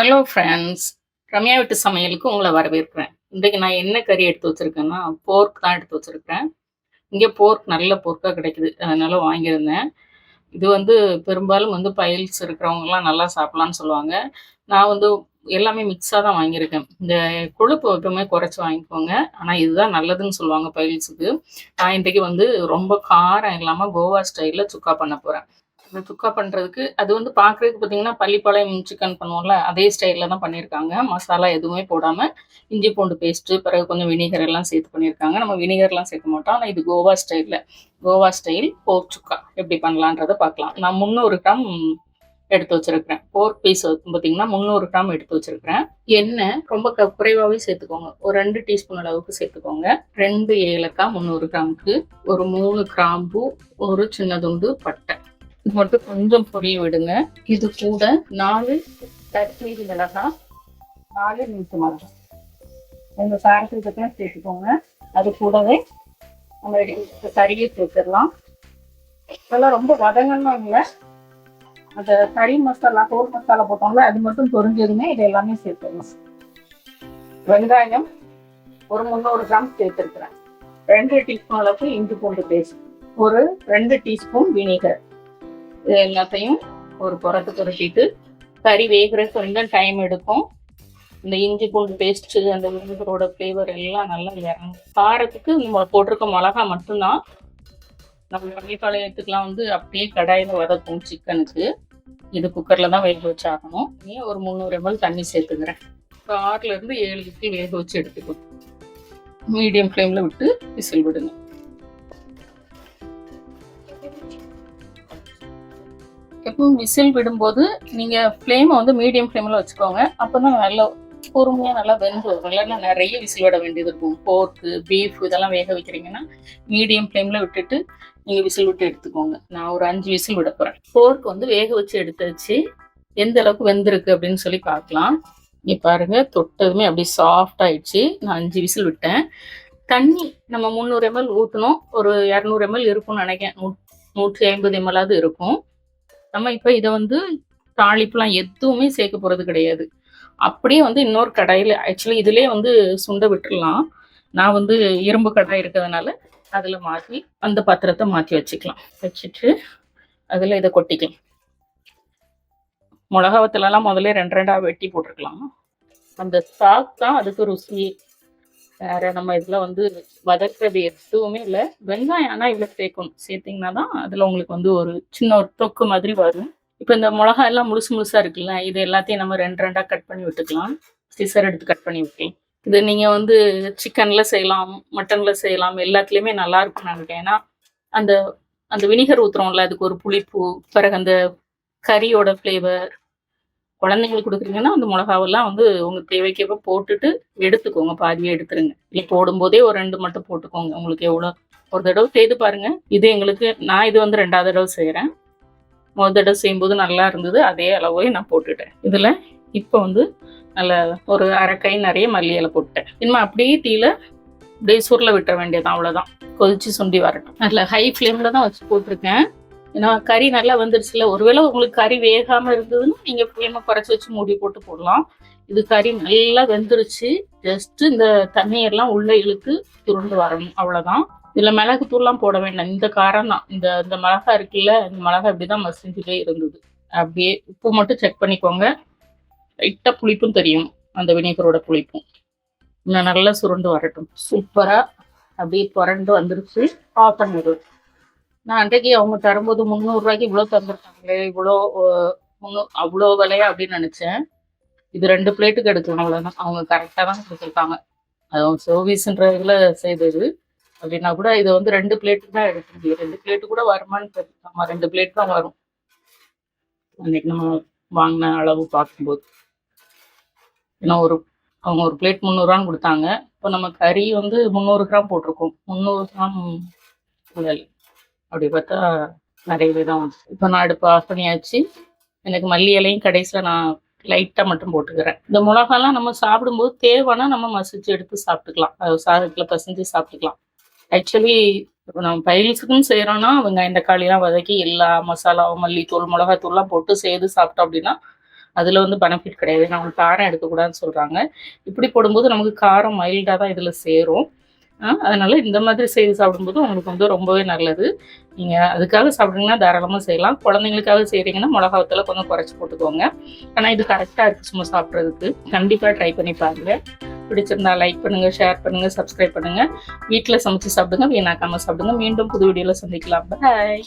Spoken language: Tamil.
ஹலோ ஃப்ரெண்ட்ஸ் ரம்யா வீட்டு சமையலுக்கு உங்களை வரவேற்கிறேன். இன்றைக்கு நான் என்ன கறி எடுத்து வச்சிருக்கேன்னா போர்க் தான் எடுத்து வச்சிருக்கேன் இங்கே போர்க் நல்ல போர்க்காக கிடைக்குது. அதனால் வாங்கியிருந்தேன். இது வந்து பெரும்பாலும் வந்து பைல்ஸ் இருக்கிறவங்கலாம் நல்லா சாப்பிட்லான்னு சொல்லுவாங்க. நான் வந்து எல்லாமே மிக்ஸாக தான் வாங்கியிருக்கேன். இந்த கொழுப்பு எப்பவுமே குறைச்சி வாங்கிக்கோங்க. ஆனால் இதுதான் நல்லதுன்னு சொல்லுவாங்க பயில்ஸுக்கு நான் இன்றைக்கு வந்து ரொம்ப காரம் இல்லாமல் கோவா ஸ்டைலில் சுக்கா பண்ண போகிறேன் இந்த துக்கா பண்ணுறதுக்கு அது வந்து பார்க்குறதுக்கு பார்த்தீங்கன்னா பள்ளிப்பாளையம் சிக்கன் பண்ணுவோம்ல அதே ஸ்டைலில் தான் பண்ணியிருக்காங்க மசாலா எதுவுமே போடாமல் இஞ்சி பூண்டு பேஸ்ட்டு பிறகு கொஞ்சம் வினிகர் எல்லாம் சேர்த்து பண்ணியிருக்காங்க நம்ம வினிகர்லாம் சேர்க்க மாட்டோம். ஆனால் இது கோவா ஸ்டைலில் கோவா ஸ்டைல் போர்க் சுக்கா எப்படி பண்ணலான்றதை பார்க்கலாம். நான் முந்நூறு கிராம் எடுத்து வச்சிருக்கிறேன். போர்க் பீஸ் பார்த்தீங்கன்னா முந்நூறு கிராம் எடுத்து வச்சிருக்கிறேன். எண்ணெய் ரொம்ப க- குறைவாகவே சேர்த்துக்கோங்க. ஒரு ரெண்டு டீஸ்பூன் அளவுக்கு சேர்த்துக்கோங்க. ரெண்டு ஏலக்காய் முந்நூறு கிராமுக்கு ஒரு மூணு கிராம்பு ஒரு சின்ன துண்டு பட்டை. இது மட்டும் கொஞ்சம் பொரிய விடுங்க. இது கூட நாலு காஷ்மீரி மிளகாய் நாலு நீட்டு மிளகாய் இந்த காரத்துக்கு சேர்த்துக்கோங்க அது கூடவே நம்ம எடுத்து சேர்த்துடலாம். இதெல்லாம் ரொம்ப வதங்கணும் இல்லை. அந்த கறி மசாலா தோல் மசாலா போட்டோம்ல அது மட்டும் பொரிஞ்சதுமே இது எல்லாமே சேர்த்துடலாம். வெங்காயம் ஒரு முந்நூறு கிராம் சேர்த்துருக்குறேன். ரெண்டு டீஸ்பூன் அளவுக்கு இஞ்சி பூண்டு பேஸ்ட். ஒரு ரெண்டு டீஸ்பூன் வினிகர். இது எல்லாத்தையும் ஒரு புறத்து புரட்டிட்டு கறி வேகிறதுக்கு கொஞ்சம் டைம் எடுக்கும். இந்த இஞ்சி பூண்டு பேஸ்ட்டு அந்த வினிகரோட ஃப்ளேவர் எல்லாம் நல்லா இறங்கும். காரத்துக்கு நம்ம போட்டிருக்க மிளகா மட்டும்தான். நம்ம பள்ளிப்பாளையத்துக்குலாம் வந்து அப்படியே கடாயில் வதக்கும் சிக்கனுக்கு இது குக்கரில் தான் வேக வச்சு ஆகணும் நீ ஒரு முந்நூறு எம்எல் தண்ணி சேர்த்துக்கிறேன். இப்போ ஆறுலேருந்து ஏழு விசில் வேக வச்சு எடுத்துக்கணும். மீடியம் ஃப்ளேமில் விட்டு விசில் விடுங்க. வரைக்கும் விசில் விடும்போது நீங்கள் ஃப்ளேமை வந்து மீடியம் ஃப்ளேமில் வச்சுக்கோங்க. அப்போ தான் நல்லா பொறுமையாக நல்லா வெந்து வரும். இல்லைன்னா நிறைய விசில் விட வேண்டியது இருக்கும். போர்க்கு பீஃப் இதெல்லாம் வேக வைக்கிறீங்கன்னா மீடியம் ஃப்ளேமில் விட்டுட்டு நீங்கள் விசில் விட்டு எடுத்துக்கோங்க. நான் ஒரு அஞ்சு விசில் விட போகிறேன் போர்க் வந்து வேக வச்சு எடுத்தாச்சு. எந்த அளவுக்கு வெந்திருக்கு அப்படின்னு சொல்லி பார்க்கலாம். இங்கே பாருங்கள் தொட்டதுமே அப்படி சாஃப்ட் ஆயிடுச்சு. நான் அஞ்சு விசில் விட்டேன். தண்ணி நம்ம முந்நூறு எம்எல் ஊற்றணும் ஒரு இரநூறு எம்எல் இருக்கும்னு நினைக்கிறேன். நூ நூற்றி ஐம்பது எம்எல்லாவது இருக்கும். நம்ம இப்போ இதை வந்து தாளிப்புலாம் எதுவுமே சேர்க்க போகிறது கிடையாது. அப்படியே வந்து இன்னொரு கடாயில் ஆக்சுவலி இதிலே வந்து சுண்ட விட்டுடலாம் நான் வந்து இரும்பு கடாய் இருக்கிறதுனால அதில் மாற்றி அந்த பாத்திரத்தை மாற்றி வச்சுக்கலாம். வச்சுட்டு அதில் இதை கொட்டிக்கலாம். மிளகாவத்துலலாம் முதல்ல ரெண்டு ரெண்டாக வெட்டி போட்டிருக்கலாம். அந்த சாக் தான் அதுக்கு ருசி. வேற நம்ம இதில் வந்து வதக்குறது எதுவுமே இல்லை. வெங்காயம் ஆனால் இதில் சேர்க்கணும். சேர்த்திங்கன்னா தான் அதில் உங்களுக்கு வந்து ஒரு சின்ன ஒரு தொக்கு மாதிரி வரும். இப்போ இந்த மிளகா எல்லாம் முழுசு முழுசாக இருக்குல்ல இது எல்லாத்தையும் நம்ம ரெண்டு ரெண்டாக கட் பண்ணி விட்டுக்கலாம். சிசர் எடுத்து கட் பண்ணி விட்டுக்கலாம். இது நீங்கள் வந்து சிக்கனில் செய்யலாம் மட்டனில் செய்யலாம் எல்லாத்துலேயுமே நல்லா இருக்கும் நினைக்கிறேன். ஏன்னா அந்த அந்த வினிகர் ஊற்றுறோம்ல அதுக்கு ஒரு புளிப்பு பிறகு அந்த கறியோட ஃப்ளேவர் குழந்தைங்களுக்கு கொடுக்குறீங்கன்னா அந்த மிளகாவெல்லாம் வந்து உங்கள் தேவைக்கேற்ப போட்டுட்டு எடுத்துக்கோங்க. பாதியாக எடுத்துருங்க. இல்லை போடும்போதே ஒரு ரெண்டு மட்டும் போட்டுக்கோங்க. உங்களுக்கு எவ்வளோ ஒரு தடவை செய்து பாருங்கள் இது எங்களுக்கு நான் இது வந்து ரெண்டாவது தடவை செய்கிறேன் முதல் தடவை செய்யும்போது நல்லா இருந்தது. அதே அளவே நான் போட்டுட்டேன். இதில் இப்போ வந்து நல்ல ஒரு அரை கை நிறைய மல்லி இலை போட்டேன் இனிமேல் அப்படியே தீல அப்படியே சுருளை விட்டுற வேண்டியதான் அவ்வளோதான் கொதிச்சு சுண்டி வரட்டும். அதில் ஹை ஃப்ளேமில் தான் வச்சு போட்டிருக்கேன். ஏன்னா கறி நல்லா வந்துருச்சுல. ஒருவேளை உங்களுக்கு கறி வேகாமல் இருந்ததுன்னா நீங்கள் ஃப்ளேமை குறைச்சி வச்சு மூடி போட்டு போடலாம். இது கறி நல்லா வெந்துருச்சு. ஜஸ்ட் இந்த தண்ணியெல்லாம் உள்ளே இழுத்து துருண்டு வரணும். அவ்வளோதான் இதில் மிளகு தூள்லாம் போட வேண்டாம். இந்த காரம் தான். இந்த இந்த மிளகா இருக்குல்ல இந்த மிளகா இப்படி தான் மசிஞ்சுட்டே இருந்தது. அப்படியே உப்பு மட்டும் செக் பண்ணிக்கோங்க. லைட்டாக புளிப்பும் தெரியும். அந்த வினிகரோட புளிப்பும். இன்னும் நல்லா சுருண்டு வரட்டும். சூப்பராக அப்படியே புரண்டு வந்துருச்சு. ஆஃப் நான் அன்றைக்கு அவங்க தரும்போது முந்நூறுரூவாய்க்கு இவ்வளோ தந்துருக்காங்களே இவ்வளோ முன்னூ அவ்வளோ விலையா அப்படின்னு நினச்சேன். இது ரெண்டு பிளேட்டுக்கு எடுக்கலாம் அவ்வளோதான் அவங்க கரெக்டாக தான் கொடுத்துருக்காங்க. அது அவங்க சர்வீஸ்ன்ற இதில் செய்தது. அப்படின்னா கூட இதை வந்து ரெண்டு பிளேட்டு தான் எடுக்க முடியும். ரெண்டு பிளேட்டு கூட வருமானு தெரியல ஆமாம் ரெண்டு பிளேட் தான் வரும். அன்னைக்கு நம்ம வாங்கின அளவு பார்க்கும்போது. ஏன்னா ஒரு அவங்க ஒரு பிளேட் முந்நூறுவான்னு கொடுத்தாங்க. இப்போ நம்ம கறி வந்து முந்நூறு கிராம் போட்டிருக்கோம். முந்நூறு கிராம் உடல் அப்படி பார்த்தா நிறையவே தான் வந்து இப்போ நான் அடுப்பு ஆஃப் பண்ணியாச்சு. எனக்கு மல்லி இலையும் கடைசியில் நான் லைட்டாக மட்டும் போட்டுக்கிறேன். இந்த மிளகாலாம் நம்ம சாப்பிடும்போது தேவைன்னா நம்ம மசிச்சு எடுத்து சாப்பிட்டுக்கலாம். அது சாதத்தில் பசஞ்சு சாப்பிட்டுக்கலாம். ஆக்சுவலி நம்ம பயில்ஸுக்கும் செய்கிறோன்னா வெங்காயம் தக்காளிலாம் வதக்கி எல்லா மசாலாவும் மல்லித்தூள் மிளகாத்தூள்லாம் போட்டு சேர்த்து சாப்பிட்டோம் அப்படின்னா அதில் வந்து பெனிஃபிட் கிடையாது. நம்ம காரம் எடுக்கக்கூடாதுன்னு சொல்கிறாங்க இப்படி போடும்போது நமக்கு காரம் மைல்டாக தான் இதில் சேரும். அதனால் இந்த மாதிரி செய்து சாப்பிடும்போது உங்களுக்கு வந்து ரொம்பவே நல்லது. நீங்கள் அதுக்காக சாப்பிட்றீங்கன்னா தாராளமாக செய்யலாம். குழந்தைங்களுக்காக செய்கிறீங்கன்னா மிளகாவத்தில் கொஞ்சம் குறைச்சி போட்டுக்கோங்க. ஆனால் இது கரெக்டாக இருக்குது சும்மா சாப்பிட்றதுக்கு. கண்டிப்பாக ட்ரை பண்ணி பாருங்கள் பிடிச்சிருந்தா லைக் பண்ணுங்கள் ஷேர் பண்ணுங்கள் சப்ஸ்கிரைப் பண்ணுங்கள் வீட்டில் சமைச்சு சாப்பிடுங்க வீணாக்காமல் சாப்பிடுங்க. மீண்டும் புது வீடியோவில் சந்திக்கலாம். பாய்